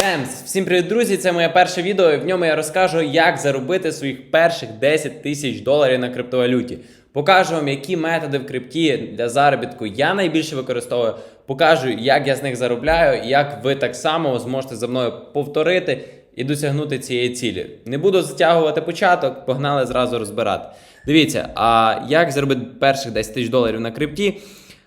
Темс! Всім привіт, друзі! Це моє перше відео. і В ньому я розкажу, як заробити своїх перших 10 тисяч доларів на криптовалюті. Покажу вам, які методи в крипті для заробітку я найбільше використовую. Покажу, як я з них заробляю, і як ви так само зможете за мною повторити і досягнути цієї цілі. Не буду затягувати початок, погнали зразу розбирати. Дивіться, а як заробити перших 10 тисяч доларів на крипті?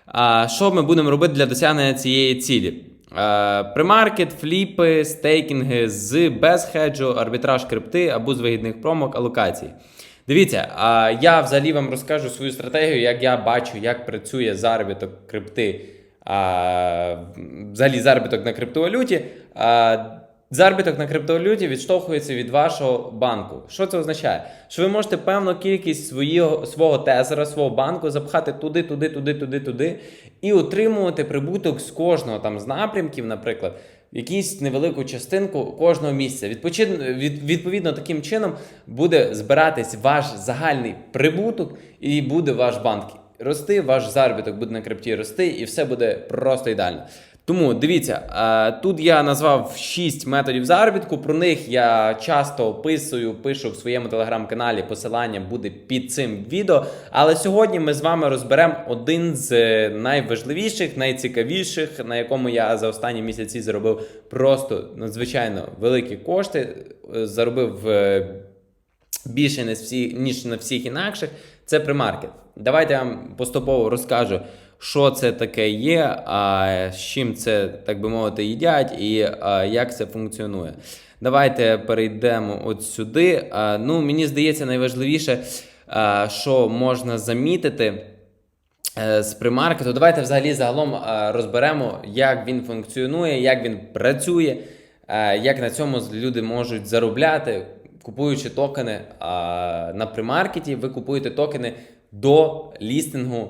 А що ми будемо робити для досягнення цієї цілі? Е, Примаркет, фліпи, стейкінги з без хеджу, арбітраж крипти або з вигідних промок алокацій. Дивіться, а я взагалі вам розкажу свою стратегію, як я бачу, як працює заробіток крипти, взагалі заробіток на криптовалюті. Заробіток на криптовалюті відштовхується від вашого банку. Що це означає? Що ви можете певну кількість свого, свого тезера, свого банку запхати туди, туди, туди, туди, туди, і отримувати прибуток з кожного там з напрямків, наприклад, якусь невелику частинку кожного місця. Відповідно, таким чином буде збиратись ваш загальний прибуток і буде ваш банк рости, ваш заробіток буде на крипті рости, і все буде просто ідеально. Тому дивіться, е, тут я назвав 6 методів заробітку. Про них я часто описую, пишу в своєму телеграм-каналі. Посилання буде під цим відео. Але сьогодні ми з вами розберемо один з е, найважливіших, найцікавіших, на якому я за останні місяці заробив просто надзвичайно великі кошти. Е, Заробив більше ніж на всіх інакших. Це примаркет. Давайте я вам поступово розкажу, що це таке є, а з чим це, так би мовити, їдять і як це функціонує. Давайте перейдемо от сюди. Ну, мені здається, найважливіше, що можна замітити. е, З примаркету, давайте взагалі загалом розберемо, як він функціонує, як він працює, е, як на цьому люди можуть заробляти, купуючи токени на примаркеті, ви купуєте токени до лістингу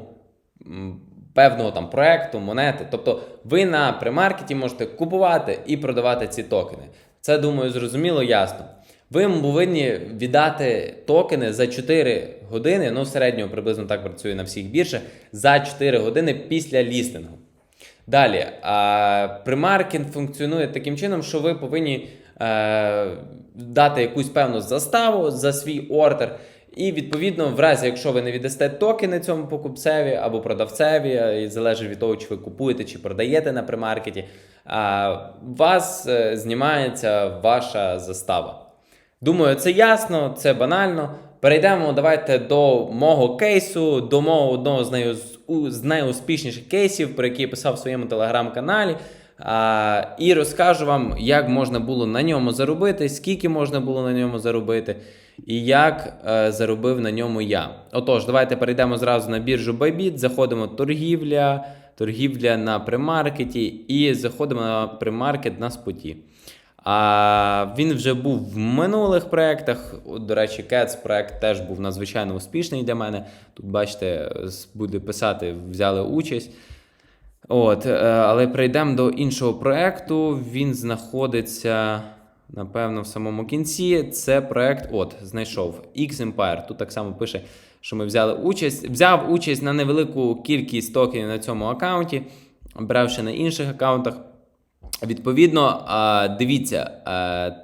певного там проекту, монети. Тобто ви на примаркеті можете купувати і продавати ці токени. Це, думаю, зрозуміло, ясно. Ви повинні віддати токени за 4 години, ну в середньому приблизно так працює на всіх біржах, за 4 години після лістингу. Далі, а, примаркет функціонує таким чином, що ви повинні е, дати якусь певну заставу за свій ордер. І відповідно, в разі, якщо ви не віддасте токени цьому покупцеві або продавцеві, і залежить від того, чи ви купуєте чи продаєте на примаркеті, а, вас е, знімається ваша застава. Думаю, це ясно, це банально. Перейдемо давайте до мого кейсу, до мого одного з найуспішніших кейсів, про який я писав в своєму телеграм-каналі. І розкажу вам, як можна було на ньому заробити, скільки можна було на ньому заробити, і як е, заробив на ньому я. Отож, давайте перейдемо зразу на біржу Bybit, заходимо торгівля, торгівля на примаркеті і заходимо на примаркет на споті. А він вже був в минулих проєктах. До речі, Cats проєкт теж був надзвичайно успішний для мене. Тут, бачите, буде писати, взяли участь. От, е, але прийдемо до іншого проєкту. Він знаходиться, напевно, в самому кінці. Це проєкт, от, знайшов X-Empire. Тут так само пише, що ми взяли участь. Взяв участь на невелику кількість токенів на цьому аккаунті, брав ще на інших аккаунтах. Відповідно, дивіться,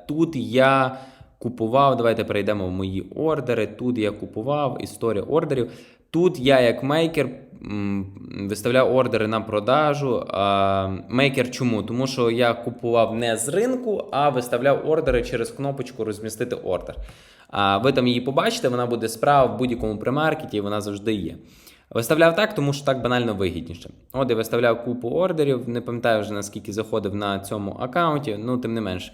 тут я купував. Давайте перейдемо в мої ордери. Тут я купував історія ордерів. Тут я, як мейкер, виставляв ордери на продажу. Мейкер чому? Тому що я купував не з ринку, а виставляв ордери через кнопочку розмістити ордер. А ви там її побачите, вона буде справа в будь-якому примаркеті, вона завжди є. Виставляв так, тому що так банально вигідніше. От я виставляв купу ордерів, не пам'ятаю вже наскільки заходив на цьому аккаунті, ну тим не менш.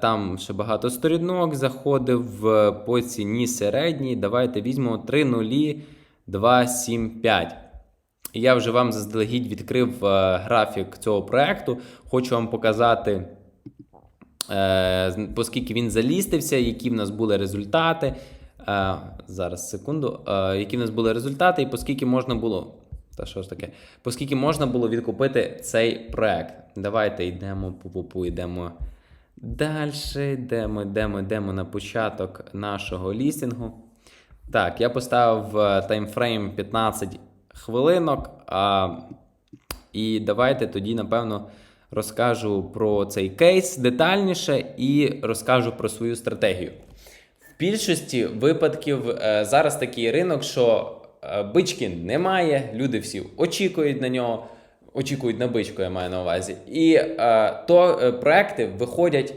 Там ще багато сторінок заходив по ціні середній. Давайте візьмемо 30275. І я вже вам заздалегідь відкрив е, графік цього проекту. Хочу вам показати, е, оскільки він залістився, які в нас були результати. Е, зараз секунду. Е, які в нас були результати, і поскільки можна було. Та що ж таке? Поскільки можна було відкупити цей проект. Давайте йдемо пу-пу-пу, йдемо далі. Йдемо, йдемо, йдемо на початок нашого лістингу. Так, я поставив е, таймфрейм 15 хвилинок. А, і давайте тоді, напевно, розкажу про цей кейс детальніше і розкажу про свою стратегію. Більшості випадків е, зараз такий ринок, що е, бички немає, люди всі очікують на нього, очікують на бичку, я маю на увазі. І е, то проекти виходять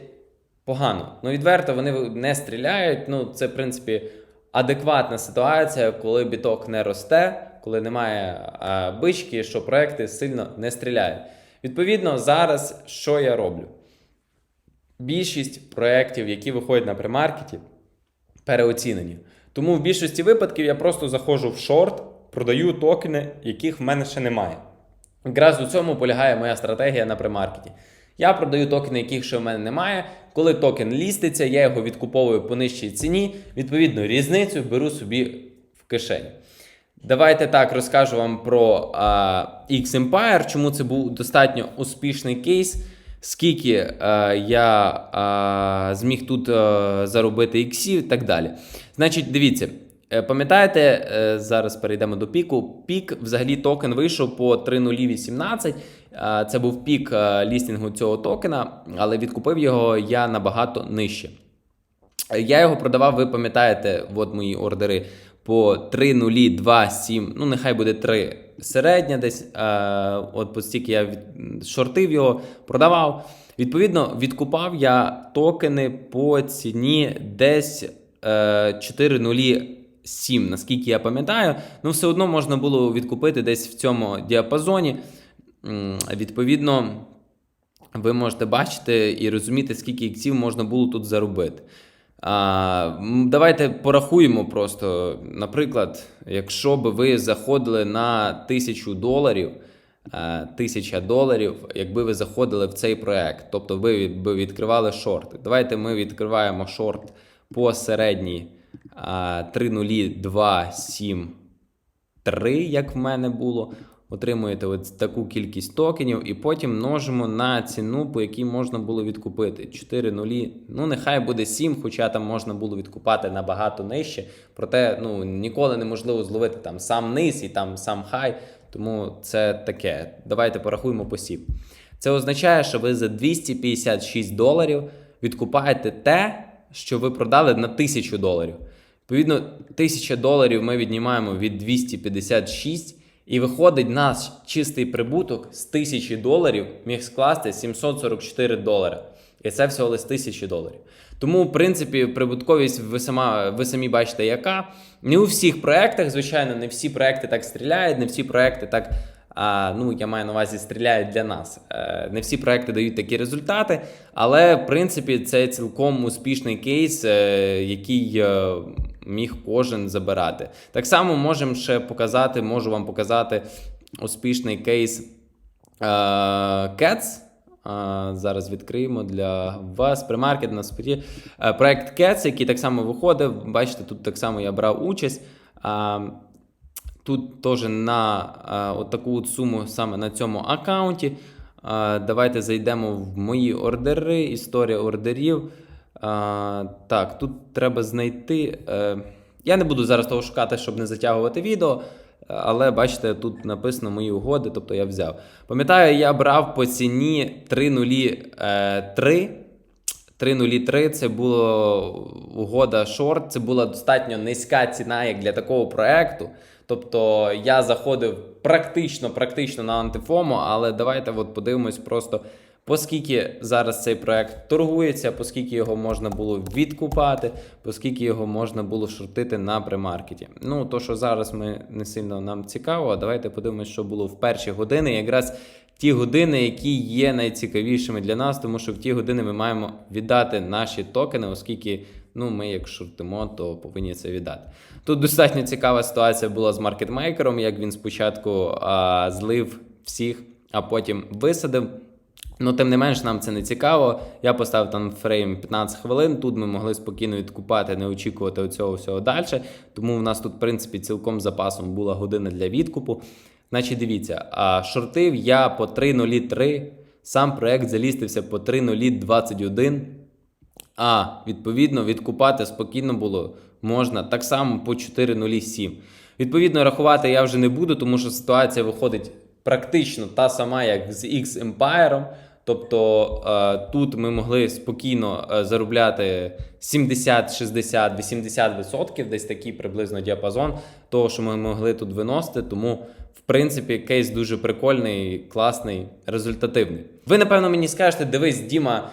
погано. Ну, відверто, вони не стріляють. Ну, це, в принципі, адекватна ситуація, коли біток не росте, коли немає бички, що проекти сильно не стріляють. Відповідно, зараз що я роблю? Більшість проєктів, які виходять на премаркеті, переоцінені. Тому в більшості випадків я просто заходжу в шорт, продаю токени, яких в мене ще немає. Якраз у цьому полягає моя стратегія на премаркеті. Я продаю токени, яких ще в мене немає. Коли токен ліститься, я його відкуповую по нижчій ціні. Відповідно, різницю беру собі в кишені. Давайте так розкажу вам про а, X-Empire, чому це був достатньо успішний кейс, скільки а, я а, зміг тут а, заробити іксів і так далі. Значить, дивіться, е, пам'ятаєте, е, зараз перейдемо до піку. Пік взагалі токен вийшов по 3.018. А, Це був пік лістінгу цього токена, але відкупив його я набагато нижче. Я його продавав, ви пам'ятаєте, от мої ордери по 3,02,7, ну нехай буде 3 середня десь. Е, от постільки я шортив його, продавав. Відповідно, відкупав я токени по ціні десь е, 4,07, наскільки я пам'ятаю. Ну, все одно можна було відкупити десь в цьому діапазоні. Відповідно, ви можете бачити і розуміти, скільки іксів можна було тут заробити. А, давайте порахуємо просто. Наприклад, якщо б ви заходили на тисячу доларів, е, тисяча доларів, якби ви заходили в цей проект, тобто ви би відкривали шорт. Давайте ми відкриваємо шорт по середній 3,0273, як в мене було. Отримуєте от таку кількість токенів, і потім множимо на ціну, по якій можна було відкупити. 4 нулі. Ну, нехай буде 7, хоча там можна було відкупати набагато нижче. Проте ну, ніколи неможливо зловити там сам низ і там сам хай. Тому це таке. Давайте порахуємо по сім. Це означає, що ви за 256 доларів відкупаєте те, що ви продали на 1000 доларів. Відповідно, 1000 доларів ми віднімаємо від 256, і виходить наш чистий прибуток з 1000 доларів міг скласти 744 долари. І це всього лише 1000 доларів. Тому, в принципі, прибутковість ви, сама, ви самі бачите, яка. Не у всіх проєктах, звичайно, не всі проекти так стріляють, не всі проекти так. А, ну, я маю на увазі стріляють для нас. Е, Не всі проекти дають такі результати, але в принципі це цілком успішний кейс, е, який е, міг кожен забирати. Так само можемо ще показати, можу вам показати успішний кейс е, Cats. Зараз відкриємо для вас премаркет на споті. Е, Проект Cats, який так само виходив. Бачите, тут так само я брав участь. Тут теж на от таку от суму саме на цьому аккаунті. Давайте зайдемо в мої ордери, історія ордерів. Так, тут треба знайти. Е, я не буду зараз того шукати, щоб не затягувати відео. Але бачите, тут написано мої угоди, тобто я взяв. Пам'ятаю, я брав по ціні 3.03. 3.03 це була угода шорт, це була достатньо низька ціна як для такого проекту. Тобто я заходив практично практично на антифому, але давайте от подивимось просто, по скільки зараз цей проект торгується, поскільки його можна було відкупати, по скільки його можна було шортити на премаркеті. Ну, то, що зараз ми не сильно нам цікаво, давайте подивимось, що було в перші години. Якраз ті години, які є найцікавішими для нас, тому що в ті години ми маємо віддати наші токени, оскільки ну, ми, як шортимо, то повинні це віддати. Тут достатньо цікава ситуація була з маркетмейкером, як він спочатку а, злив всіх, а потім висадив. Ну, тим не менш, нам це не цікаво. Я поставив там фрейм 15 хвилин. Тут ми могли спокійно відкупати, не очікувати цього всього далі. Тому в нас тут, в принципі, цілком запасом була година для відкупу. Значить, дивіться, а шортив я по 3.03, сам проект залістився по 3.021. А, відповідно, відкупати спокійно було можна так само по 4.07. Відповідно, рахувати я вже не буду, тому що ситуація виходить практично та сама, як з X Empire. Тобто е, тут ми могли спокійно е, заробляти 70, 60, 80 відсотків, десь такий приблизно діапазон того, що ми могли тут виносити. Тому, в принципі, кейс дуже прикольний, класний, результативний. Ви, напевно, мені скажете, дивись, Діма.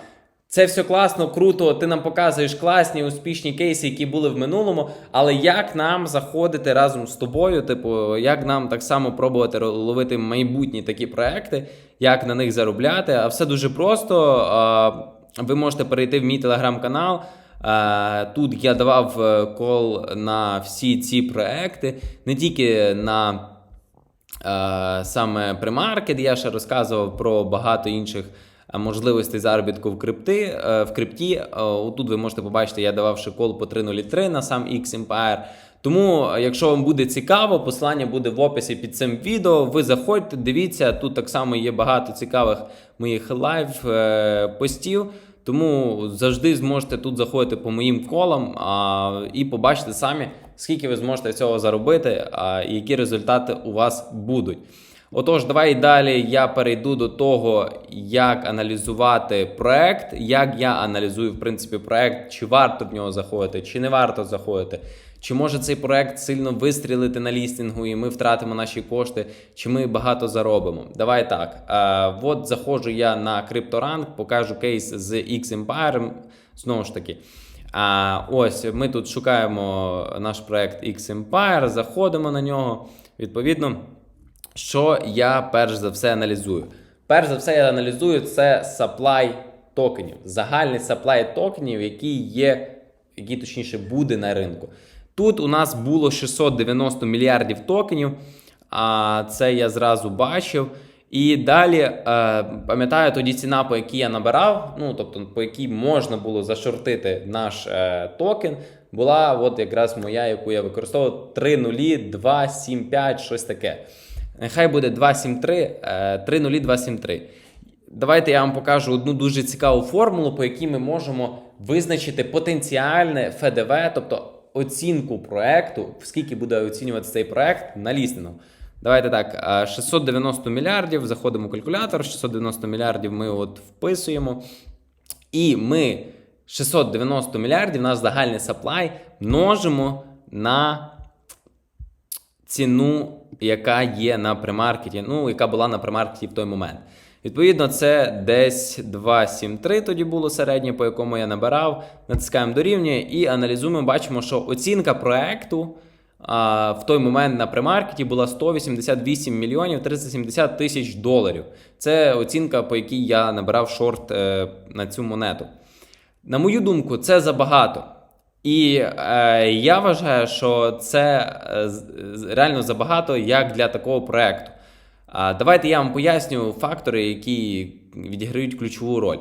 Це все класно, круто. Ти нам показуєш класні, успішні кейси, які були в минулому. Але як нам заходити разом з тобою? Типу, як нам так само пробувати ловити майбутні такі проекти, як на них заробляти? А все дуже просто. Ви можете перейти в мій телеграм-канал. Тут я давав е, кол на всі ці проекти, не тільки на Е, саме премаркет. Я ще розказував про багато інших можливостей заробітку в крипти. е, В крипті Е, отут ви можете побачити, я давав ще кол по 3.03 на сам X Empire. Тому, е, якщо вам буде цікаво, посилання буде в описі під цим відео. Ви заходьте, дивіться. Тут так само є багато цікавих моїх лайв е, постів. Тому завжди зможете тут заходити по моїм колам а, і побачити самі, скільки ви зможете цього заробити, а, і які результати у вас будуть. Отож, давай далі я перейду до того, як аналізувати проект, як я аналізую в принципі проект, чи варто в нього заходити, чи не варто заходити. Чи може цей проект сильно вистрілити на лістингу, і ми втратимо наші кошти, чи ми багато заробимо? Давай так. Е, от заходжу я на CryptoRank, покажу кейс з X Empire. Знову ж таки. А, ось ми тут шукаємо наш проект X Empire, заходимо на нього. Відповідно, що я перш за все аналізую? Перш за все, я аналізую це supply токенів, загальний supply токенів, який є, який точніше буде на ринку. Тут у нас було 690 мільярдів токенів, а це я зразу бачив. І далі е, пам'ятаю тоді ціна, по якій я набирав, ну тобто по якій можна було зашортити наш е, токен, була от якраз моя, яку я використовував 3.0275, щось таке. Нехай буде 273, е, 3.0273. Давайте я вам покажу одну дуже цікаву формулу, по якій ми можемо визначити потенціальне ФДВ, тобто оцінку проекту, скільки буде оцінювати цей проект на лістингу. Давайте так, е, 690 мільярдів, заходимо в калькулятор, 690 мільярдів ми от вписуємо. І ми 690 мільярдів, наш загальний саплай, множимо на ціну, яка є на премаркеті, ну, яка була на премаркеті в той момент. Відповідно, це десь 2,73 тоді було середнє, по якому я набирав. Натискаємо дорівнює і аналізуємо. Бачимо, що оцінка проекту а, в той момент на премаркеті була 188 мільйонів 370 тисяч доларів. Це оцінка, по якій я набирав шорт е, на цю монету. На мою думку, це забагато. І е, я вважаю, що це е, реально забагато як для такого проекту. А, давайте я вам поясню фактори, які відіграють ключову роль.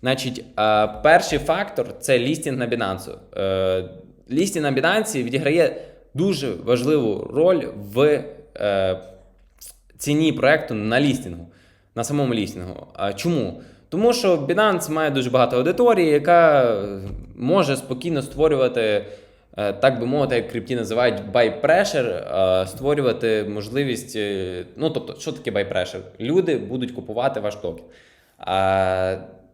Значить, е, перший фактор це лістінг на Binance. Е, лістінг на Binance відіграє дуже важливу роль в е, ціні проекту на лістингу, на самому лістингу. А чому? Тому що Binance має дуже багато аудиторії, яка може спокійно створювати, е, так би мовити, як крипті називають buy pressure, е, створювати можливість. е, Ну, тобто, що таке buy pressure? Люди будуть купувати ваш токен.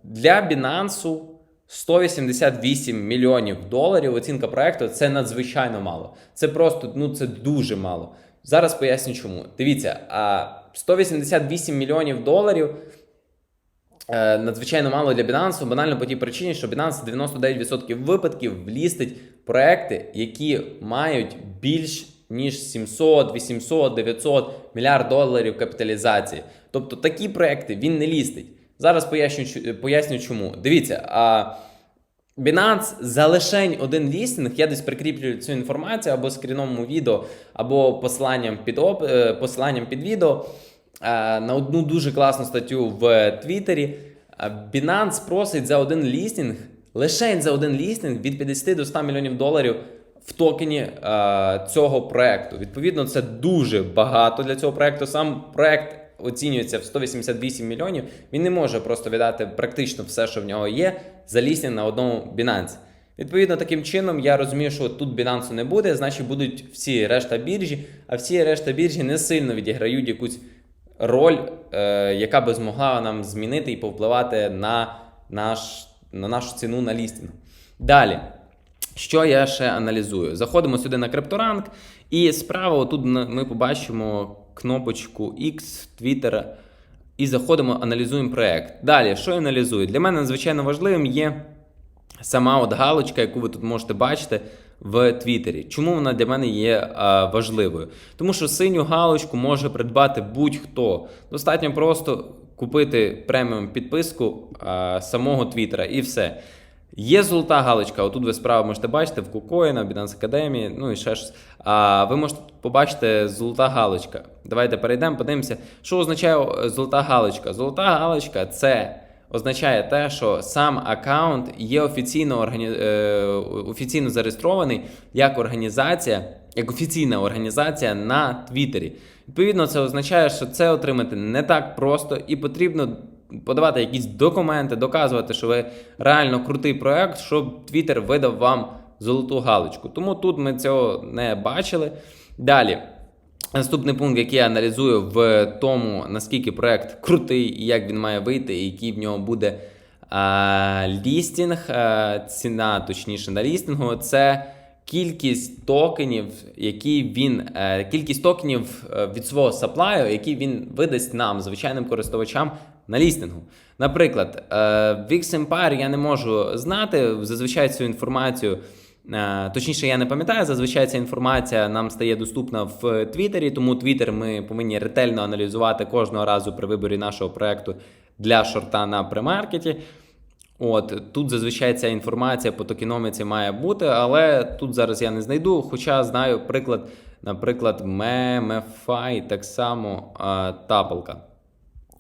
Для Binance 188 мільйонів доларів оцінка проекту це надзвичайно мало. Це просто ну це дуже мало. Зараз поясню чому. Дивіться, а 188 мільйонів доларів надзвичайно мало для Binance, банально по тій причині, що Binance 99% випадків влістить проекти, які мають більш ніж 700, 800, 900 мільярд доларів капіталізації. Тобто такі проекти він не лістить. Зараз поясню, поясню чому. Дивіться, а Binance за лишень один лістинг, я десь прикріплю цю інформацію або скріном у відео, або посиланням під, е, посиланням під відео е, на одну дуже класну статтю в Твіттері. Е, Binance просить за один лістинг, лишень за один лістинг від 50 до 100 мільйонів доларів в токені е, цього проекту. Відповідно, це дуже багато для цього проекту. Сам проект оцінюється в 188 мільйонів. Він не може просто віддати практично все, що в нього є, за лістинг на одному Binance. Відповідно, таким чином я розумію, що тут Binance не буде, значить будуть всі решта біржі, а всі решта біржі не сильно відіграють якусь роль, е, яка би змогла нам змінити і повпливати на, наш, на нашу ціну на лістинг. Далі. Що я ще аналізую? Заходимо сюди на CryptoRank, і справа тут ми побачимо кнопочку X Twitter і заходимо, аналізуємо проект. Далі, що я аналізую? Для мене надзвичайно важливим є сама от галочка, яку ви тут можете бачити в Твіттері. Чому вона для мене є важливою? Тому що синю галочку може придбати будь-хто. Достатньо просто купити преміум підписку самого Твіттера і все. Є золота галочка, отут ви справа можете бачити в KuCoin, в Binance Academy, ну і ще щось. А ви можете побачити золота галочка. Давайте перейдемо, подивимося, що означає е, золота галочка. Золота галочка це означає те, що сам аккаунт є офіційно, органі... е, офіційно зареєстрований як організація, як офіційна організація на Твіттері. Відповідно, це означає, що це отримати не так просто і потрібно подавати якісь документи, доказувати, що ви реально крутий проект, щоб Twitter видав вам золоту галочку. Тому тут ми цього не бачили. Далі. Наступний пункт, який я аналізую в тому, наскільки проект крутий і як він має вийти, і який в нього буде а, лістінг, а, ціна, точніше, на лістингу, це кількість токенів, які він, е, кількість токенів е, від свого саплаю, які він видасть нам, звичайним користувачам на лістингу. Наприклад, е, в X-Empire я не можу знати зазвичай цю інформацію. Е, Точніше, я не пам'ятаю, зазвичай ця інформація нам стає доступна в Твіттері, тому Твіттер ми повинні ретельно аналізувати кожного разу при виборі нашого проекту для шорта на премаркеті. От тут зазвичай ця інформація по токеноміці має бути, але тут зараз я не знайду. Хоча знаю приклад, наприклад, MemeFi, так само а, тапалка.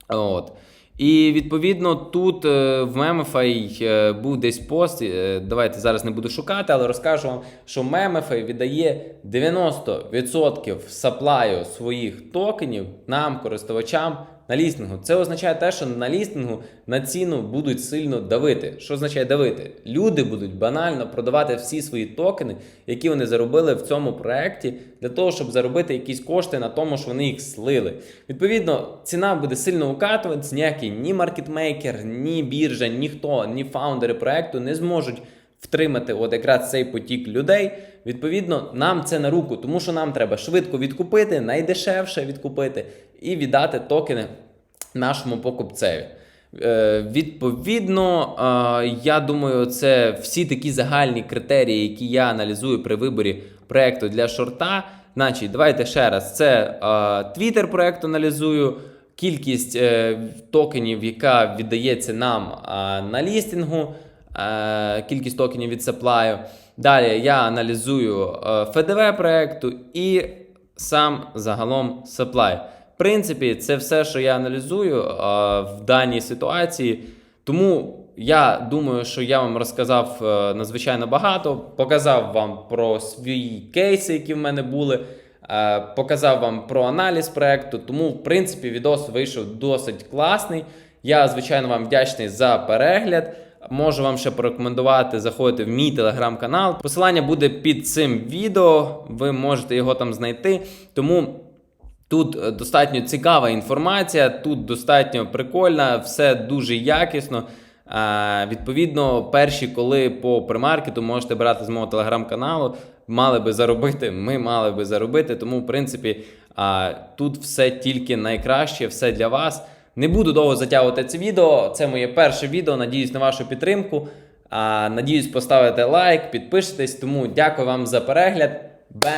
От. І відповідно тут е, в Memify е, був десь пост. е, Давайте зараз не буду шукати, але розкажу вам, що Memify віддає 90% саплаю своїх токенів нам, користувачам, на лістингу. Це означає те, що на лістингу на ціну будуть сильно давити. Що означає давити? Люди будуть банально продавати всі свої токени, які вони заробили в цьому проєкті, для того, щоб заробити якісь кошти на тому, що вони їх слили. Відповідно, ціна буде сильно укатуватися, ніякий ні маркетмейкер, ні біржа, ніхто, ні фаундери проекту не зможуть втримати от якраз цей потік людей. Відповідно, нам це на руку, тому що нам треба швидко відкупити, найдешевше відкупити і віддати токени нашому покупцеві. Е, відповідно, е, я думаю, це всі такі загальні критерії, які я аналізую при виборі проекту для шорта. Значить, давайте ще раз: це е, проект аналізую, кількість е, токенів, яка віддається нам е, на лістингу, кількість токенів від саплаю. Далі я аналізую е, ФДВ проекту і сам загалом supply. В принципі, це все, що я аналізую е, в даній ситуації. Тому я думаю, що я вам розказав е, надзвичайно багато, показав вам про свої кейси, які в мене були. е, Показав вам про аналіз проекту, тому, в принципі, відос вийшов досить класний. Я, звичайно, вам вдячний за перегляд. Можу вам ще порекомендувати заходити в мій телеграм-канал. Посилання буде під цим відео, ви можете його там знайти. Тому тут е, достатньо цікава інформація, тут достатньо прикольна, все дуже якісно. А, відповідно, перші, коли по примаркету можете брати з мого телеграм-каналу, мали би заробити, ми мали би заробити. Тому, в принципі, тут все тільки найкраще, все для вас. Не буду довго затягувати це відео. Це моє перше відео. Надіюсь на вашу підтримку. Надіюсь, поставите лайк, підпишитесь. Тому дякую вам за перегляд. Бен!